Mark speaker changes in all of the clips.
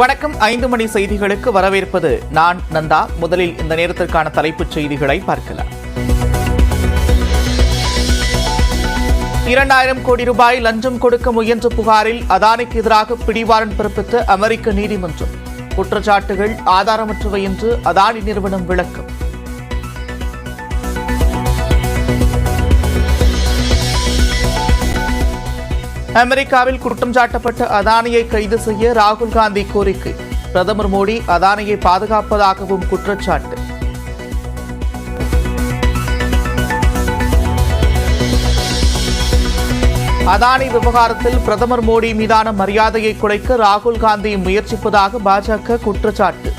Speaker 1: வணக்கம். ஐந்து மணி செய்திகளுக்கு வரவேற்பது நான் நந்தா. முதலில் இந்த நேரத்திற்கான தலைப்புச் செய்திகளை பார்க்கலாம். இரண்டாயிரம் கோடி ரூபாய் லஞ்சம் கொடுக்க முயன்ற புகாரில் அதானிக்கு எதிராக பிடிவாரன் பிறப்பித்த அமெரிக்க நீதிமன்றம். குற்றச்சாட்டுகள் ஆதாரமற்றவை என்று அதானி நிறுவனம் விளக்கம். அமெரிக்காவில் குற்றம் சாட்டப்பட்ட அதானியை கைது செய்ய ராகுல் காந்தி கோரிக்கை. பிரதமர் மோடி அதானியை பாதுகாப்பதாகவும் குற்றச்சாட்டு. அதானி விவகாரத்தில் பிரதமர் மோடி மீதான மரியாதையை குறைக்க ராகுல் காந்தி முயற்சிப்பதாக பாஜக குற்றச்சாட்டு.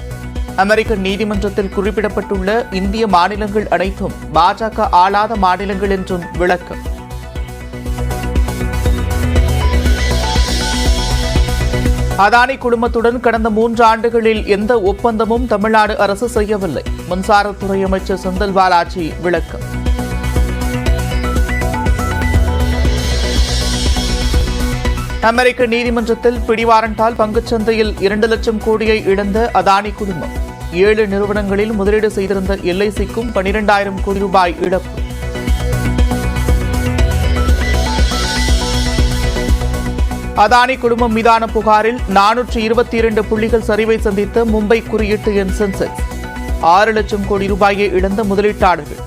Speaker 1: அமெரிக்க நீதிமன்றத்தில் குறிப்பிடப்பட்டுள்ள இந்திய மாநிலங்கள் அனைத்தும் பாஜக ஆளாத மாநிலங்கள் என்றும் விளக்கம். அதானி குடும்பத்துடன் கடந்த மூன்று ஆண்டுகளில் எந்த ஒப்பந்தமும் தமிழ்நாடு அரசு செய்யவில்லை. மின்சாரத்துறை அமைச்சர் செந்தில் பாலாஜி விளக்கம். அமெரிக்க நீதிமன்றத்தில் பிடிவாரண்டால் பங்குச்சந்தையில் இரண்டு லட்சம் கோடியை இழந்த அதானி குடும்பம். ஏழு நிறுவனங்களில் முதலீடு செய்திருந்த எல்ஐசிக்கும் பனிரெண்டாயிரம் கோடி ரூபாய் இழப்பு. அதானி குடும்பம் மீதான புகாரில் நானூற்று இருபத்தி இரண்டு புள்ளிகள் சரிவை சந்தித்த மும்பை குறியீட்டு என் சென்செக்ஸ். ஆறு லட்சம் கோடி ரூபாயை இழந்த முதலீட்டாளர்கள்.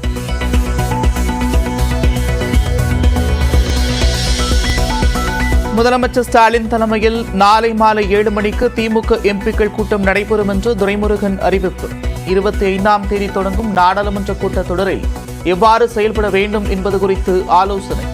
Speaker 1: முதலமைச்சர் ஸ்டாலின் தலைமையில் நாளை மாலை ஏழு மணிக்கு திமுக எம்பிக்கள் கூட்டம் நடைபெறும் என்று துரைமுருகன் அறிவிப்பு. இருபத்தி ஐந்தாம் தேதி தொடங்கும் நாடாளுமன்ற கூட்டத்தொடரில் எவ்வாறு செயல்பட வேண்டும் என்பது குறித்து ஆலோசனை.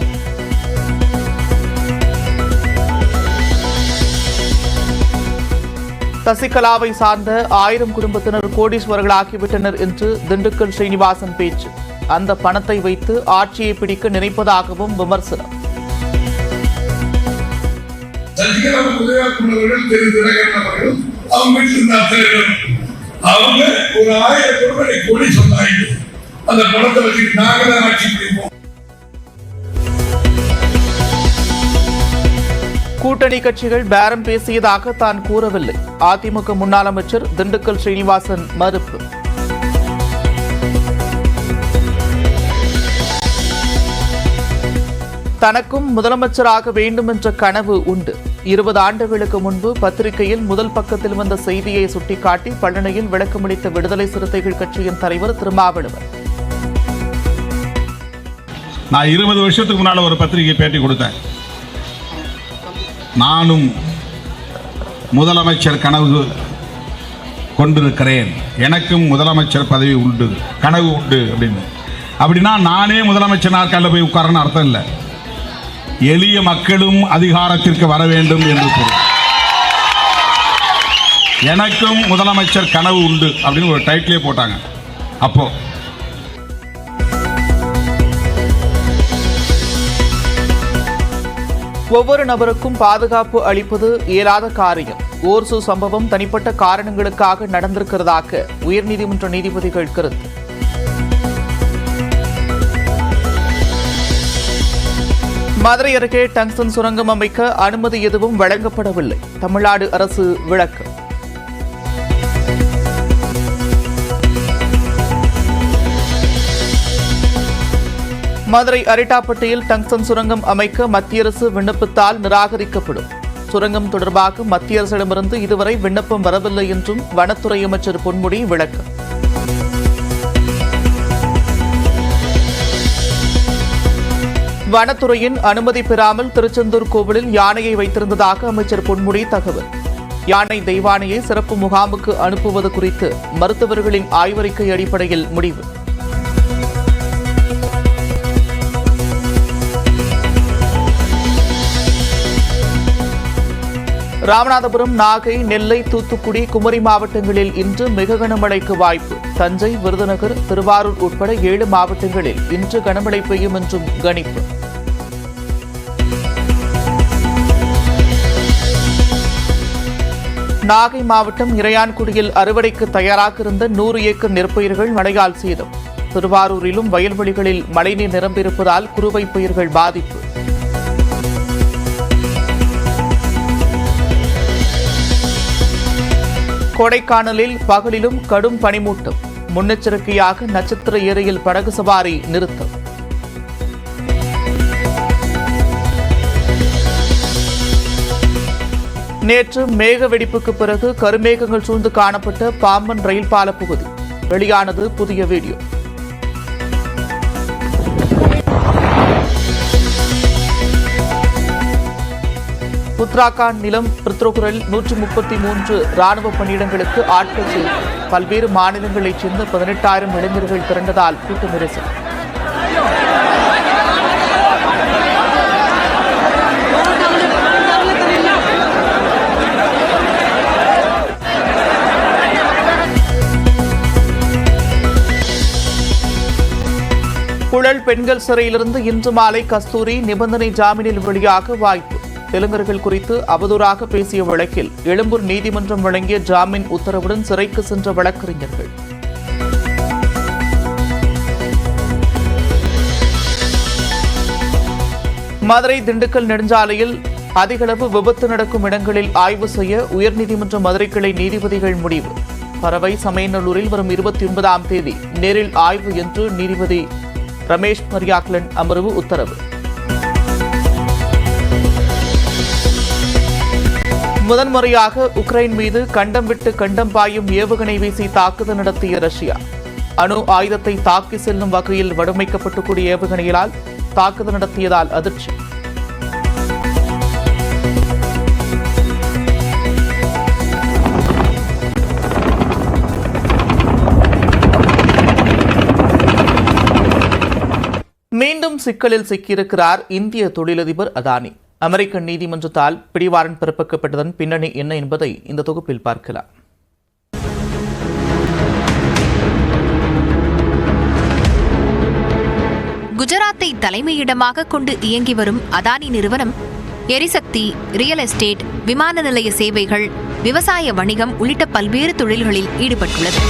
Speaker 1: சசிகலாவை சார்ந்த ஆயிரம் குடும்பத்தினர் கோடீஸ்வரர்கள் ஆகிவிட்டனர் என்று திண்டுக்கல் ஸ்ரீனிவாசன் பேச்சு. அந்த பணத்தை வைத்து ஆட்சியை பிடிக்க நினைப்பதாகவும் விமர்சனம்.
Speaker 2: அவங்க ஒரு ஆயிரம் கோடி சொன்னாங்க அந்த பணத்தை வச்சுட்டு நாங்க தான் ஆட்சி பிடிப்போம்
Speaker 1: கூட்டணி கட்சிகள் பேரம் பேசியதாக தான் கூறவில்லை. அதிமுக முன்னாள் அமைச்சர் திண்டுக்கல் ஸ்ரீனிவாசன் மறுப்பு. தனக்கும் முதலமைச்சராக வேண்டும் என்ற கனவு உண்டு. இருபது ஆண்டுகளுக்கு முன்பு பத்திரிகையில் முதல் பக்கத்தில் வந்த செய்தியை சுட்டிக்காட்டி பழனியில் விளக்கமளித்த விடுதலை சிறுத்தைகள் கட்சியின் தலைவர் திருமாவளவன்.
Speaker 3: நான் இருபது வருஷத்துக்கு முன்னால் ஒரு பத்திரிகை பேட்டி கொடுத்தேன். நானும் முதலமைச்சர் கனவு கொண்டிருக்கிறேன். எனக்கும் முதலமைச்சர் பதவி உண்டு கனவு உண்டு அப்படின்னு. அப்படின்னா நானே முதலமைச்சர் நாற்காலில் போய் உட்காரன்னு அர்த்தம் இல்லை. எளிய மக்களும் அதிகாரத்திற்கு வர வேண்டும் என்று பொருள் எனக்கும் முதலமைச்சர் கனவு உண்டு அப்படின்னு ஒரு டைட்டிலே போட்டாங்க. அப்போது
Speaker 1: ஒவ்வொரு நபருக்கும் பாதுகாப்பு அளிப்பது இயலாத காரியம். ஓர்சு சம்பவம் தனிப்பட்ட காரணங்களுக்காக நடந்திருக்கிறதாக உயர்நீதிமன்ற நீதிபதிகள் கருத்து. மதுரை அருகே டங்ஸ்டன் சுரங்கம் அமைக்க அனுமதி எதுவும் வழங்கப்படவில்லை. தமிழ்நாடு அரசு விளக்கம். மதுரை அரிட்டாப்பட்டியில் டங்ஸ்டன் சுரங்கம் அமைக்க மத்திய அரசு விண்ணப்பத்தால் நிராகரிக்கப்படும். சுரங்கம் தொடர்பாக மத்திய அரசிடமிருந்து இதுவரை விண்ணப்பம் வரவில்லை என்றும் வனத்துறை அமைச்சர் பொன்முடி விளக்கம். வனத்துறையின் அனுமதி பெறாமல் திருச்செந்தூர் கோவிலில் யானையை வைத்திருந்ததாக அமைச்சர் பொன்முடி தகவல். யானை தெய்வானையை சிறப்பு முகாமுக்கு அனுப்புவது குறித்து மருத்துவர்களின் ஆய்வறிக்கை அடிப்படையில் முடிவு. ராமநாதபுரம் நாகை நெல்லை தூத்துக்குடி குமரி மாவட்டங்களில் இன்று மிக கனமழைக்கு வாய்ப்பு. தஞ்சை விருதுநகர் திருவாரூர் உட்பட ஏழு மாவட்டங்களில் இன்று கனமழை பெய்யும் என்றும் கணிப்பு. நாகை மாவட்டம் இறையான்குடியில் அறுவடைக்கு தயாராக இருந்த நூறு ஏக்கர் நெற்பயிர்கள் மழையால் சேதம். திருவாரூரிலும் வயல்வெளிகளில் மழைநீர் நிரம்பியிருப்பதால் குறுவை பயிர்கள் பாதிப்பு. கொடைக்கானலில் பகலிலும் கடும் பனிமூட்டம். முன்னெச்சரிக்கையாக நட்சத்திர ஏரியில் படகு சவாரி நிறுத்தம். நேற்று மேக வெடிப்புக்கு பிறகு கருமேகங்கள் சூழ்ந்து காணப்பட்ட பாம்பன் ரயில் பால பகுதி. வெளியானது புதிய வீடியோ. உத்தராகண்ட் நிலம் பிரித்ரோகுரல் நூற்றி முப்பத்தி மூன்று ராணுவ பணியிடங்களுக்கு ஆட்கள் சேர்ப்பு. பல்வேறு மாநிலங்களைச் சேர்ந்த பதினெட்டாயிரம் இளைஞர்கள் திரண்டதால் கூட்ட நெரிசல். குழல் பெண்கள் சிறையிலிருந்து இன்று மாலை கஸ்தூரி நிபந்தனை ஜாமீனில் வெளியாக வாய்ப்பு. தெலுங்கர்கள் குறித்து அவதூறாக பேசிய வழக்கில் எழும்பூர் நீதிமன்றம் வழங்கிய ஜாமீன் உத்தரவுடன் சிறைக்கு சென்ற வழக்கறிஞர்கள். மதுரை திண்டுக்கல் நெடுஞ்சாலையில் அதிகளவு விபத்து நடக்கும் இடங்களில் ஆய்வு செய்ய உயர்நீதிமன்ற மதுரை கிளை நீதிபதிகள் முடிவு. பறவை சமயநல்லூரில் வரும் இருபத்தி ஒன்பதாம் தேதி நேரில் ஆய்வு என்று நீதிபதி ரமேஷ் மரியாக்லன் அமர்வு உத்தரவு. முதன்முறையாக உக்ரைன் மீது கண்டம் விட்டு கண்டம் பாயும் ஏவுகணை வீசி தாக்குதல் நடத்திய ரஷ்யா. அணு ஆயுதத்தை தாக்கி செல்லும் வகையில் வடிவமைக்கப்பட்டுக்கூடிய ஏவுகணைகளால் தாக்குதல் நடத்தியதால் அதிர்ச்சி. மீண்டும் சிக்கலில் சிக்கியிருக்கிறார் இந்திய தொழிலதிபர் அதானி. அமெரிக்க நீதிமன்றத்தால் பிடிவாரண்ட் பிறப்பிக்கப்பட்டதன் பின்னணி என்ன என்பதை இந்த தொகுப்பில் பார்க்கலாம்.
Speaker 4: குஜராத்தை தலைமையிடமாக கொண்டு இயங்கி வரும் அதானி நிறுவனம் எரிசக்தி ரியல் எஸ்டேட் விமான நிலைய சேவைகள் விவசாய வணிகம் உள்ளிட்ட பல்வேறு தொழில்களில் ஈடுபட்டுள்ளது.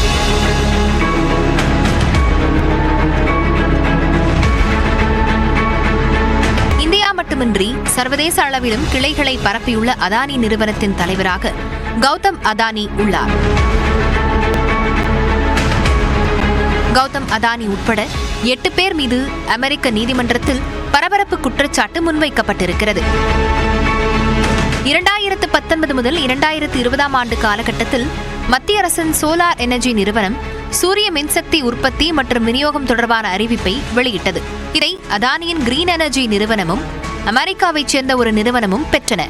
Speaker 4: மட்டுமின்றி சர்வதேச அளவிலும் கிளைகளை பரப்பியுள்ள அதானி நிறுவனத்தின் தலைவராக கௌதம் அதானி உள்ளார். கௌதம் அதானி உட்பட எட்டு பேர் மீது அமெரிக்க நீதிமன்றத்தில் பரபரப்பு குற்றச்சாட்டு முன்வைக்கப்பட்டிருக்கிறது. இரண்டாயிரத்து பத்தொன்பது முதல் இரண்டாயிரத்து இருபதாம் ஆண்டு காலகட்டத்தில் மத்திய அரசின் சோலார் எனர்ஜி நிறுவனம் சூரிய மின்சக்தி உற்பத்தி மற்றும் விநியோகம் தொடர்பான அறிவிப்பை வெளியிட்டது. இதை அதானியின் கிரீன் எனர்ஜி நிறுவனமும் அமெரிக்காவைச் சேர்ந்த ஒரு நிறுவனமும் பெற்றன.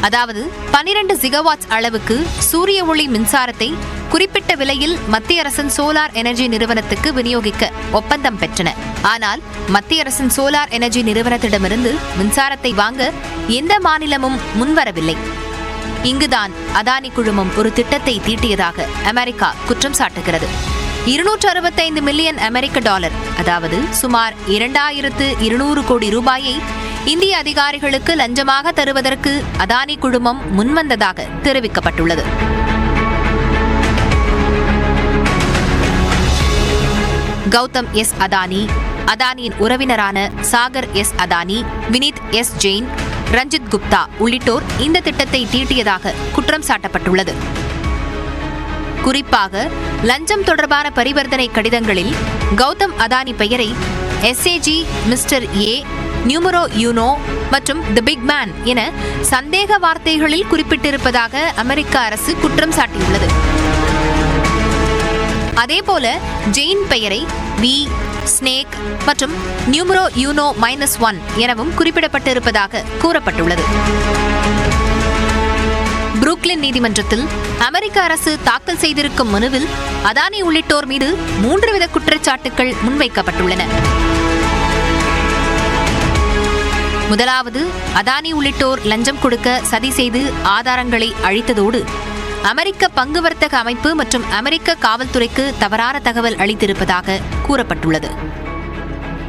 Speaker 4: அதாவது பனிரெண்டு ஜிகவாட்ஸ் அளவுக்கு சூரிய ஒளி மின்சாரத்தை குறிப்பிட்ட விலையில் மத்திய அரசின் சோலார் எனர்ஜி நிறுவனத்துக்கு விநியோகிக்க ஒப்பந்தம் பெற்றன. ஆனால் மத்திய அரசின் சோலார் எனர்ஜி நிறுவனத்திடமிருந்து மின்சாரத்தை வாங்க எந்த மாநிலமும் முன்வரவில்லை. இங்குதான் அதானி குழுமம் ஒரு திட்டத்தை தீட்டியதாக அமெரிக்கா குற்றம் சாட்டுகிறது. இருநூற்று அறுபத்தைந்து மில்லியன் அமெரிக்க டாலர் அதாவது சுமார் இரண்டாயிரத்து இருநூறு கோடி ரூபாயை இந்திய அதிகாரிகளுக்கு லஞ்சமாக தருவதற்கு அதானி குழுமம் முன்வந்ததாக தெரிவிக்கப்பட்டுள்ளது. கௌதம் எஸ். அதானி அதானியின் உறவினரான சாகர் எஸ். அதானி வினீத் எஸ். ஜெயின் ரஞ்சித் குப்தா உள்ளிட்டோர் இந்த திட்டத்தை தீட்டியதாக குற்றம் சாட்டப்பட்டுள்ளது. குறிப்பாக லஞ்சம் தொடர்பான பரிவர்த்தனை கடிதங்களில் கௌதம் அதானி பெயரை SAG mister A numero uno மற்றும் தி பிக் மேன் என சந்தேக வார்த்தைகளில் குறிப்பிட்டிருப்பதாக அமெரிக்க அரசு குற்றம் சாட்டியுள்ளது. அதேபோல ஜெயின் பெயரை வி ஸ்னேக் மற்றும் நியூமரோ யூனோ மைனஸ் ஒன் எனவும் குறிப்பிடப்பட்டிருப்பதாக கூறப்பட்டுள்ளது. புரூக்லின் நீதிமன்றத்தில் அமெரிக்க அரசு தாக்கல் செய்திருக்கும் மனுவில் அதானி உள்ளிட்டோர் மீது மூன்று வித குற்றச்சாட்டுகள் முன்வைக்கப்பட்டுள்ளன. முதலாவது அதானி உள்ளிட்டோர் லஞ்சம் கொடுக்க சதி செய்து ஆதாரங்களை அழித்ததோடு அமெரிக்க பங்கு வர்த்தக அமைப்பு மற்றும் அமெரிக்க காவல்துறைக்கு தவறான தகவல் அளித்திருப்பதாக கூறப்பட்டுள்ளது.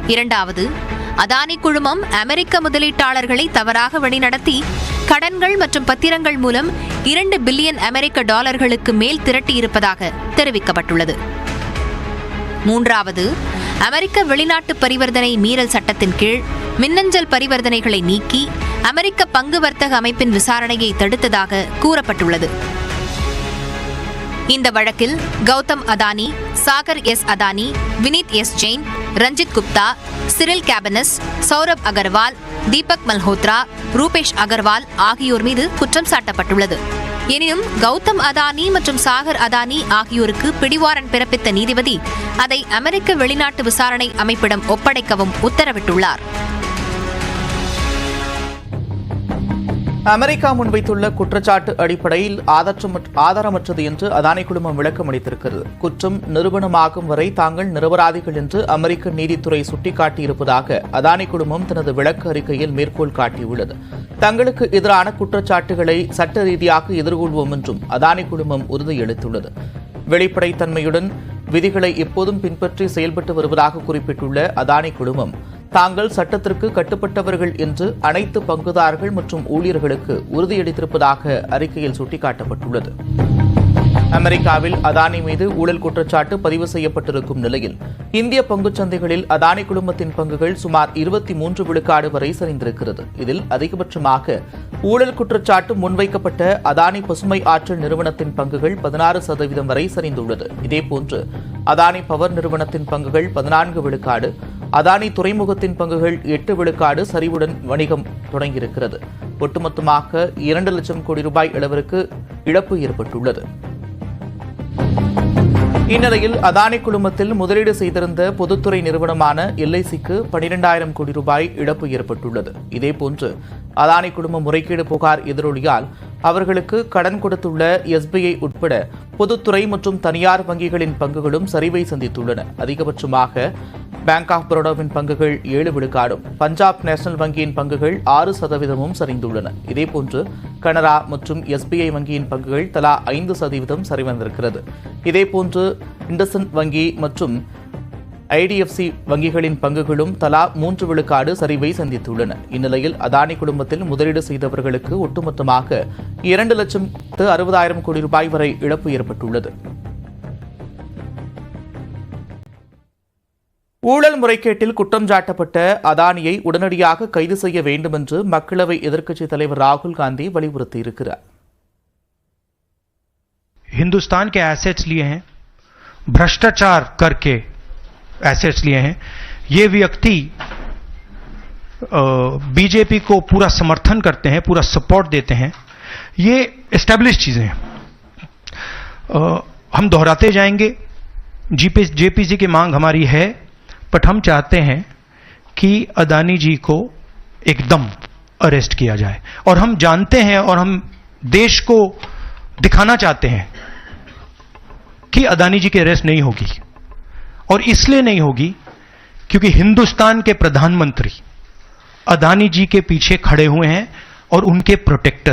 Speaker 4: இரண்டாவது அதானி குழுமம் அமெரிக்க முதலீட்டாளர்களை தவறாக வழிநடத்தி கடன்கள் மற்றும் பத்திரங்கள் மூலம் இரண்டு பில்லியன் அமெரிக்க டாலர்களுக்கு மேல் திரட்டியிருப்பதாக தெரிவிக்கப்பட்டுள்ளது. மூன்றாவது அமெரிக்க வெளிநாட்டு பரிவர்த்தனை மீறல் சட்டத்தின் கீழ் மின்னஞ்சல் பரிவர்த்தனைகளை நீக்கி அமெரிக்க பங்கு வர்த்தக அமைப்பின் விசாரணையை தடுத்ததாக கூறப்பட்டுள்ளது. இந்த வழக்கில் Gautam Adani Sagar S Adani Vineet S Jain Ranjit Gupta Cyril Cabanes Saurabh Agarwal Deepak Malhotra Rupesh Agarwal ஆகியோர் மீது குற்றம் சாட்டப்பட்டுள்ளது. எனினும் கௌதம் அதானி மற்றும் சாகர் அதானி ஆகியோருக்கு பிடிவாரன் பிறப்பித்த நீதிபதி அதை அமெரிக்க வெளிநாட்டு விசாரணை அமைப்பிடம் ஒப்படைக்கவும் உத்தரவிட்டுள்ளார்.
Speaker 1: அமெரிக்கா முன்வைத்துள்ள குற்றச்சாட்டு அடிப்படையில் ஆதாரமற்றது என்று அதானி குழுமம் விளக்கம் அளித்திருக்கிறது. குற்றம் நிரூபணமாகும் வரை தாங்கள் நிரபராதிகள் என்று அமெரிக்க நீதித்துறை சுட்டிக்காட்டியிருப்பதாக அதானி குழுமம் தனது விளக்க அறிக்கையில் மேற்கோள் காட்டியுள்ளது. தங்களுக்கு எதிரான குற்றச்சாட்டுகளை சட்ட ரீதியாக எதிர்கொள்வோம் என்றும் அதானி குழுமம் உறுதியளித்துள்ளது. வெளிப்படைத்தன்மையுடன் விதிகளை எப்போதும் பின்பற்றி செயல்பட்டு வருவதாக குறிப்பிட்டுள்ள அதானி குழுமம் தாங்கள் சட்டத்திற்கு கட்டுப்பட்டவர்கள் என்று அனைத்து பங்குதாரர்கள் மற்றும் ஊழியர்களுக்கு உறுதியளித்திருப்பதாக அறிக்கையில் சுட்டிக்காட்டப்பட்டுள்ளது. அமெரிக்காவில் அதானி மீது ஊழல் குற்றச்சாட்டு பதிவு செய்யப்பட்டிருக்கும் நிலையில் இந்திய பங்குச் சந்தைகளில் அதானி குழுமத்தின் பங்குகள் சுமார் இருபத்தி மூன்று விழுக்காடு வரை சரிந்திருக்கிறது. இதில் அதிகபட்சமாக ஊழல் குற்றச்சாட்டு முன்வைக்கப்பட்ட அதானி பசுமை ஆற்றல் நிறுவனத்தின் பங்குகள் பதினாறு சதவீதம் வரை சரிந்துள்ளது. இதேபோன்று அதானி பவர் நிறுவனத்தின் பங்குகள் பதினான்கு விழுக்காடு அதானி துறைமுகத்தின் பங்குகள் எட்டு விழுக்காடு சரிவுடன் வணிகம் தொடங்கியிருக்கிறது. ஒட்டுமொத்தமாக இரண்டு லட்சம் கோடி ரூபாய் அளவிற்கு இழப்பு ஏற்பட்டுள்ளது. இந்நிலையில் அதானி குழுமத்தில் முதலீடு செய்திருந்த பொதுத்துறை நிறுவனமான எல்ஐசிக்கு பனிரெண்டாயிரம் கோடி ரூபாய் இழப்பு ஏற்பட்டுள்ளது. இதேபோன்று அதானி குழும முறைகேடு புகார் எதிரொலியால் அவர்களுக்கு கடன் கொடுத்துள்ள எஸ்பிஐ உட்பட பொதுத்துறை மற்றும் தனியார் வங்கிகளின் பங்குகளும் சரிவை சந்தித்துள்ளன. அதிகபட்சமாக பேங்க் ஆஃப் பரோடாவின் பங்குகள் ஏழு விழுக்காடும். பஞ்சாப் நேஷனல் வங்கியின் பங்குகள் ஆறு சதவீதமும் சரிந்துள்ளன. இதேபோன்று கனரா மற்றும் எஸ்பிஐ வங்கியின் பங்குகள் தலா ஐந்து சதவீதம் சரிவந்திருக்கிறது. இதேபோன்று இண்டசன் வங்கி மற்றும் ஐடிஎஃப்சி வங்கிகளின் பங்குகளும் தலா மூன்று விழுக்காடு சரிவை சந்தித்துள்ளன. இந்நிலையில் அதானி குடும்பத்தில் முதலீடு செய்தவர்களுக்கு ஒட்டுமொத்தமாக இரண்டு லட்சத்து அறுபதாயிரம் கோடி ரூபாய் வரை இழப்பு ஏற்பட்டுள்ளது. ஊழல் முறைகேட்டில் குற்றம் சாட்டப்பட்ட அதானியை உடனடியாக கைது செய்ய வேண்டும் என்று மக்களவை எதிர்க்கட்சித் தலைவர் ராகுல் காந்தி வலியுறுத்தியிருக்கிறார்
Speaker 5: हिंदुस्तान के एसेट्स लिए हैं भ्रष्टाचार करके एसेट्स लिए हैं ये व्यक्ति बीजेपी को पूरा समर्थन करते हैं पूरा सपोर्ट देते हैं ये एस्टेब्लिश चीजें हैं अ, हम दोहराते जाएंगे जीपी जेपीसी की मांग हमारी है बट हम चाहते हैं कि अदानी जी को एकदम अरेस्ट किया जाए। और हम जानते हैं और हम देश को दिखाना चाहते हैं कि अदानी जी की अरेस्ट नहीं होगी। और इसलिए नहीं होगी क्योंकि हिंदुस्तान के प्रधानमंत्री अदानी जी के पीछे खड़े हुए हैं और उनके प्रोटेक्टर